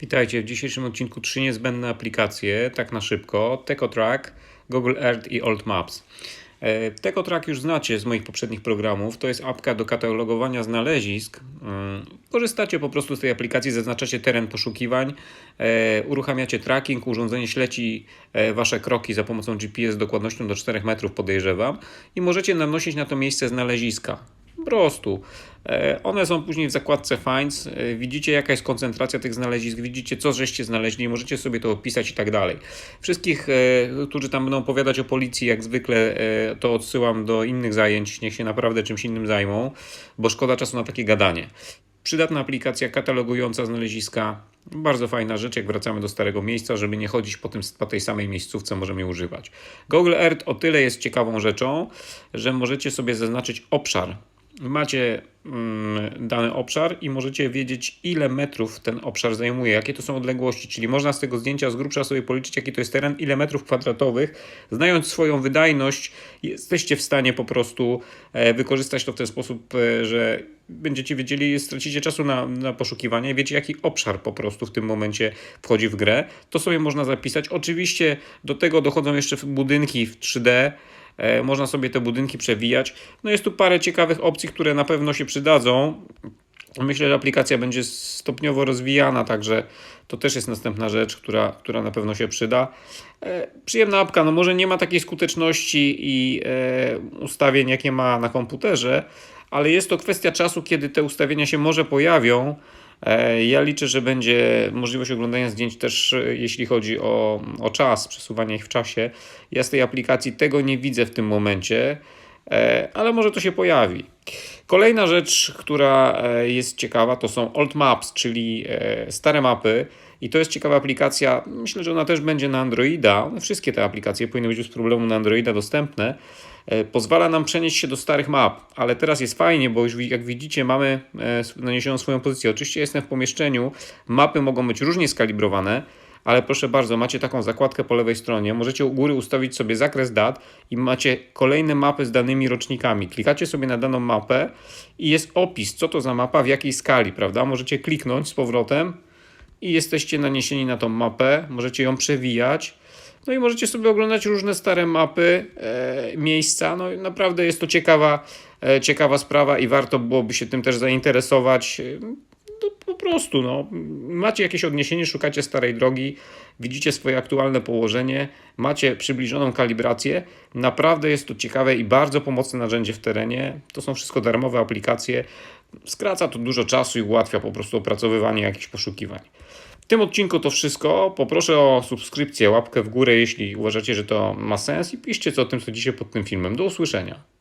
Witajcie w dzisiejszym odcinku trzy niezbędne aplikacje, tak na szybko, TechoTrack, Google Earth i Old Maps. E, TechoTrack już znacie z moich poprzednich programów, to jest apka do katalogowania znalezisk. Mm, Korzystacie po prostu z tej aplikacji, zaznaczacie teren poszukiwań, e, uruchamiacie tracking, urządzenie śledzi e, Wasze kroki za pomocą GPS z dokładnością do 4 metrów podejrzewam i możecie nanosić na to miejsce znaleziska. Po prostu. E, One są później w zakładce Finds. E, Widzicie, jaka jest koncentracja tych znalezisk, widzicie, co żeście znaleźli, możecie sobie to opisać i tak dalej. Wszystkich, e, którzy tam będą opowiadać o policji, jak zwykle, to odsyłam do innych zajęć. Niech się naprawdę czymś innym zajmą, bo szkoda czasu na takie gadanie. Przydatna aplikacja katalogująca znaleziska. Bardzo fajna rzecz, jak wracamy do starego miejsca, żeby nie chodzić po, tym, po tej samej miejscówce, możemy używać. Google Earth o tyle jest ciekawą rzeczą, że możecie sobie zaznaczyć obszar macie mm, dany obszar i możecie wiedzieć, ile metrów ten obszar zajmuje, jakie to są odległości. Czyli można z tego zdjęcia z grubsza sobie policzyć, jaki to jest teren, ile metrów kwadratowych. Znając swoją wydajność, jesteście w stanie po prostu e, wykorzystać to w ten sposób, e, że będziecie wiedzieli, stracicie czasu na, na poszukiwanie, wiecie, jaki obszar po prostu w tym momencie wchodzi w grę. To sobie można zapisać. Oczywiście do tego dochodzą jeszcze budynki w 3D. E, Można sobie te budynki przewijać. No jest tu parę ciekawych opcji, które na pewno się przydadzą. Myślę, że aplikacja będzie stopniowo rozwijana, także to też jest następna rzecz, która, która na pewno się przyda. E, przyjemna apka, no może nie ma takiej skuteczności i e, ustawień, jakie ma na komputerze, ale jest to kwestia czasu, kiedy te ustawienia się może pojawią. E, Ja liczę, że będzie możliwość oglądania zdjęć też, e, jeśli chodzi o, o czas, przesuwania ich w czasie. Ja z tej aplikacji tego nie widzę w tym momencie, e, ale może to się pojawi. Kolejna rzecz, która e, jest ciekawa, to są Old Maps, czyli e, stare mapy. I to jest ciekawa aplikacja. Myślę, że ona też będzie na Androida. Wszystkie te aplikacje powinny być bez problemu na Androida dostępne. E, Pozwala nam przenieść się do starych map, ale teraz jest fajnie, bo już jak widzicie, mamy naniesioną swoją pozycję. Oczywiście jestem w pomieszczeniu, mapy mogą być różnie skalibrowane, ale proszę bardzo, macie taką zakładkę po lewej stronie. Możecie u góry ustawić sobie zakres dat i macie kolejne mapy z danymi rocznikami. Klikacie sobie na daną mapę i jest opis, co to za mapa, w jakiej skali, prawda? Możecie kliknąć z powrotem i jesteście naniesieni na tą mapę. Możecie ją przewijać. No i możecie sobie oglądać różne stare mapy, e, miejsca. No i naprawdę jest to ciekawa, e, ciekawa sprawa i warto byłoby się tym też zainteresować. Prostu, no. Macie jakieś odniesienie, szukacie starej drogi, widzicie swoje aktualne położenie, macie przybliżoną kalibrację. Naprawdę jest to ciekawe i bardzo pomocne narzędzie w terenie. To są wszystko darmowe aplikacje. Skraca to dużo czasu i ułatwia po prostu opracowywanie jakichś poszukiwań. W tym odcinku to wszystko. Poproszę o subskrypcję, łapkę w górę, jeśli uważacie, że to ma sens i piszcie co o tym sądzicie pod tym filmem. Do usłyszenia.